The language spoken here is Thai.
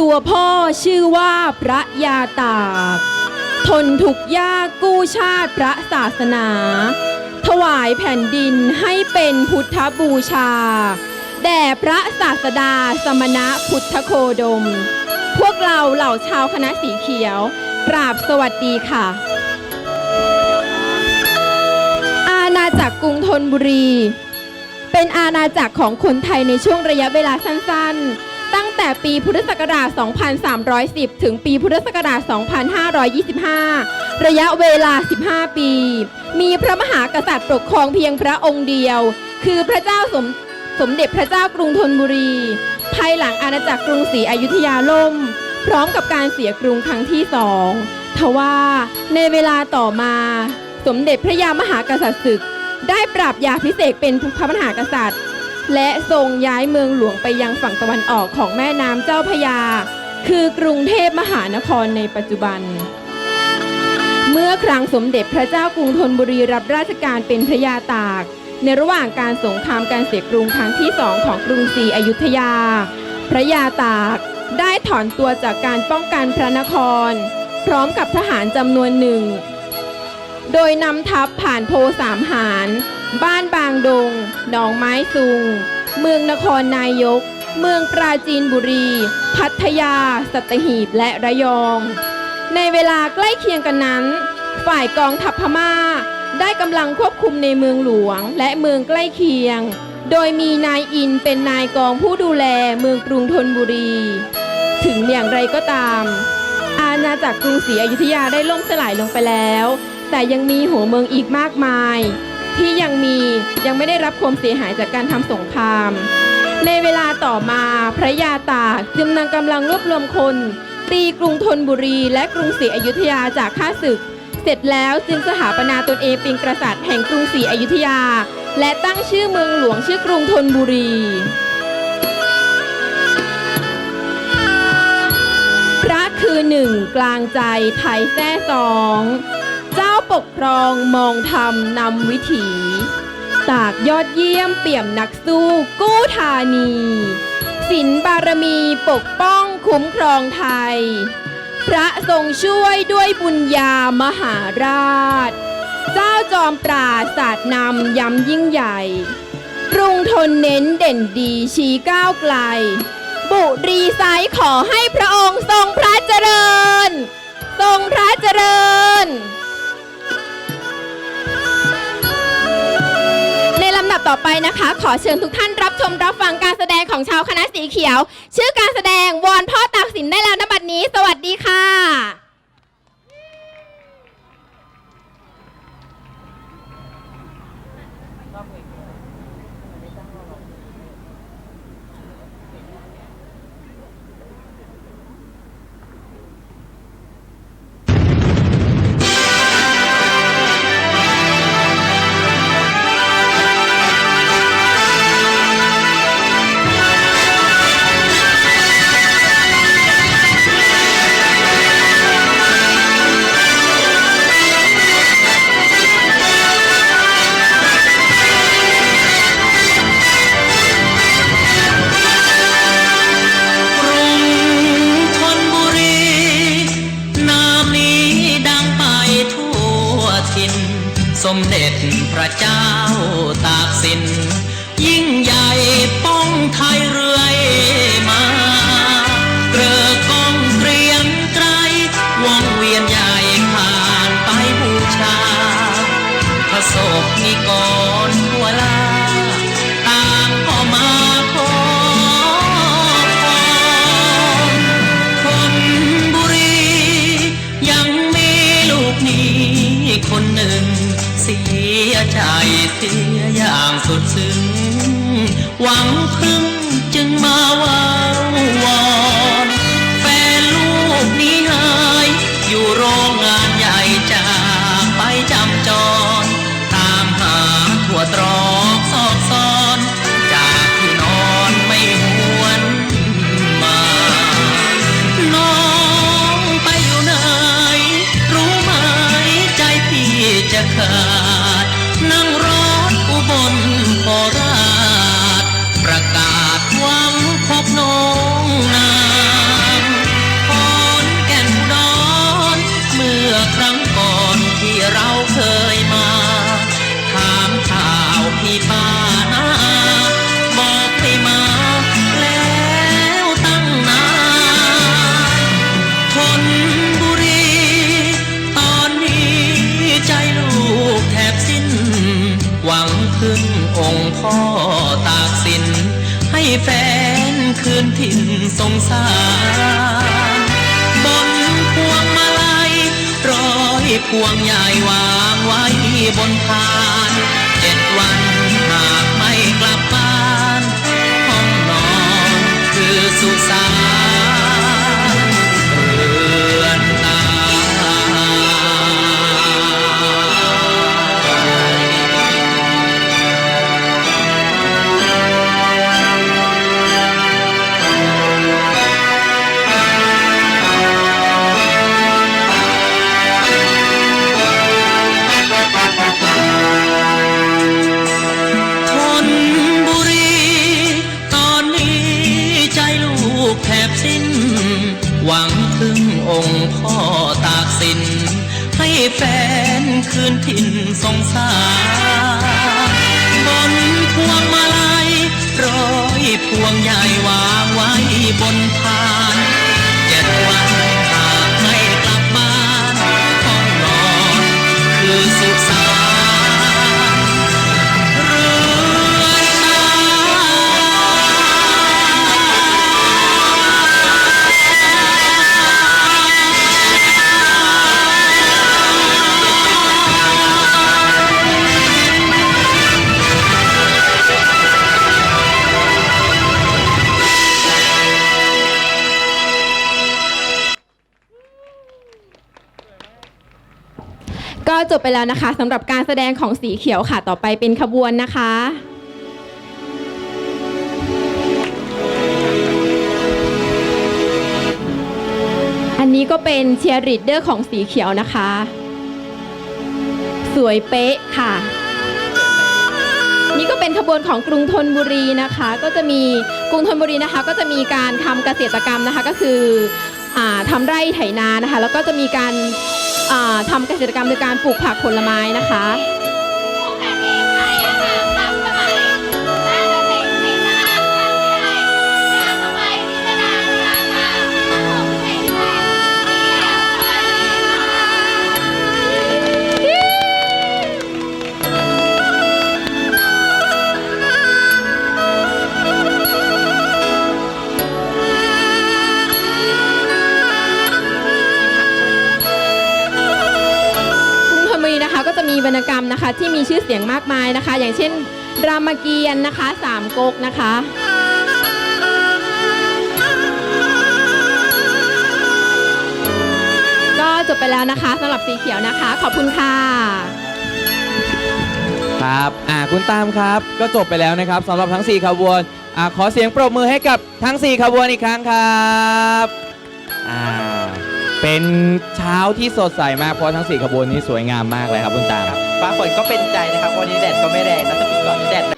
ตัวพ่อชื่อว่าพระยาตาก ทนทุกยากกู้ชาติพระศาสนา ถวายแผ่นดินให้เป็นพุทธบูชา แด่พระศาสดาสมณะพุทธโคดม พวกเราเหล่าชาวคณะสีเขียวกราบสวัสดีค่ะ อาณาจักรกรุงธนบุรี เป็นอาณาจักรของคนไทยในช่วงระยะเวลาสั้นๆ แต่ปีพุทธศักราช 2310 ถึงปีพุทธศักราช 2525 ระยะเวลา 15 ปี มีพระมหากษัตริย์ปกครองเพียงพระองค์เดียว คือพระเจ้าสมสมเด็จพระเจ้ากรุงธนบุรี ภายหลังอาณาจักรกรุงศรีอยุธยาล่ม พร้อมกับการเสียกรุงครั้งที่สองทว่าในเวลาต่อมา สมเด็จพระยามหากษัตริย์ศึก ได้ปราบยาพิเศษเป็นพระมหากษัตริย์ และทรงย้ายเมืองหลวงไปยังฝั่งตะวันออกของแม่น้ำเจ้าพระยา คือกรุงเทพมหานครในปัจจุบัน เมื่อครั้งสมเด็จพระเจ้ากรุงธนบุรีรับราชการเป็นพระยาตาก ในระหว่างการสงครามการเสียกรุงครั้งที่สองของกรุงศรีอยุธยา พระยาตากได้ถอนตัวจากการป้องกันพระนคร พร้อมกับทหารจำนวนหนึ่ง โดยนำทัพผ่านโพสามหาร บ้านบางดง หนองไม้ซุง เมืองนครนายก เมืองปราจีนบุรี พัทยา สัตหีบและระยอง ในเวลาใกล้เคียงกันนั้น ฝ่ายกองทัพพม่า ได้กำลังควบคุมในเมืองหลวงและเมืองใกล้เคียง โดยมีนายอินเป็นนายกองผู้ดูแลเมืองกรุงธนบุรี ถึงอย่างไรก็ตาม อาณาจักรกรุงศรีอยุธยาได้ล่มสลายลงไปแล้ว แต่ยังมีหัวเมืองอีกมากมาย ที่ยังมียังไม่ได้รับความเสียหายจากการทำสงคราม ในเวลาต่อมาพระยาตากจึงนำกำลังรวบรวมคน ตีกรุงธนบุรีและกรุงศรีอยุธยาจากข้าศึก เสร็จแล้วจึงสถาปนาตนเองเป็นกษัตริย์แห่งกรุงศรีอยุธยา และตั้งชื่อเมืองหลวงชื่อกรุงธนบุรีพระคือหนึ่งกลางใจไทยแท้สอง ปกครองมองธรรมนำวิถีตากยอดเยี่ยมเปี่ยมนักสู้กู้ธานีศิลบารมีปกป้องคุ้มครองไทย พระทรงช่วยด้วยบุญญามหาราช เจ้าจอมปราศาสตร์นำย้ำยิ่งใหญ่กรุงทนเน้นเด่นดีชี้ก้าวไกล บุรีไซขอให้พระองค์ทรงพระเจริญ ทรงพระเจริญ ต่อไปนะคะ ขอเชิญทุกท่านรับชมรับฟังการแสดงของชาวคณะสีเขียว ชื่อการแสดงวอนพ่อตากสินได้แล้วนบัดนี้ สวัสดีค่ะ สมเด็จพระเจ้าตากสินยิ่งใหญ่ ใจเสียอย่างสุดซึ้งหวังพึ่งจึงมาว่า ถิ่นสงสารบนพวงมาลัยร้อยพวงใหญ่วางไว้บนพานเจ็ดวันหากไม่กลับบ้าน ห้องนอนคือสุสาน นคืนถิ่นสงสารบนพวงมาลัยร้อยพวงใหญ่วางไว้บนพานเจ็ดวันหากไม่กลับบ้านห้องนอนคือสุส จบไปแล้วนะคะสำหรับการแสดงของสีเขียวค่ะ ต่อไปเป็นขบวนนะคะอันนี้ก็เป็นเชียร์ลีดเดอร์ของสีเขียวนะคะ สวยเป๊ะค่ะ นี่ก็เป็นขบวนของกรุงธนบุรีนะคะ ก็จะมีกรุงธนบุรีนะคะ ก็จะมีการทำเกษตรกรรมนะคะก็คืออทำไร่ไถนานะคะ แล้วก็จะมีการ ทำเกษตรกรรมโดยการปลูกผักผลไม้นะคะ มีวรรณกรรมนะคะ ที่มีชื่อเสียงมากมายนะคะ อย่างเช่น รามเกียรติ์นะคะสามก๊กนะคะก็จบไปแล้วนะคะสำหรับสีเขียวนะคะ ขอบคุณค่ะครับอ่าคุณตามครับ ก็จบไปแล้วนะครับสำหรับทั้ง 4 ขบวนอ่าขอเสียงปรบมือให้กับทั้ง 4 ขบวนอีกครั้งครับ เป็นเช้าที่สดใสมากเพราะทั้งสี่ขบวนนี้สวยงามมากเลยครับคุณตามฟ้าฝนก็เป็นใจนะครับ วันนี้แดดก็ไม่แรงนะแต่ปีก่อนแดด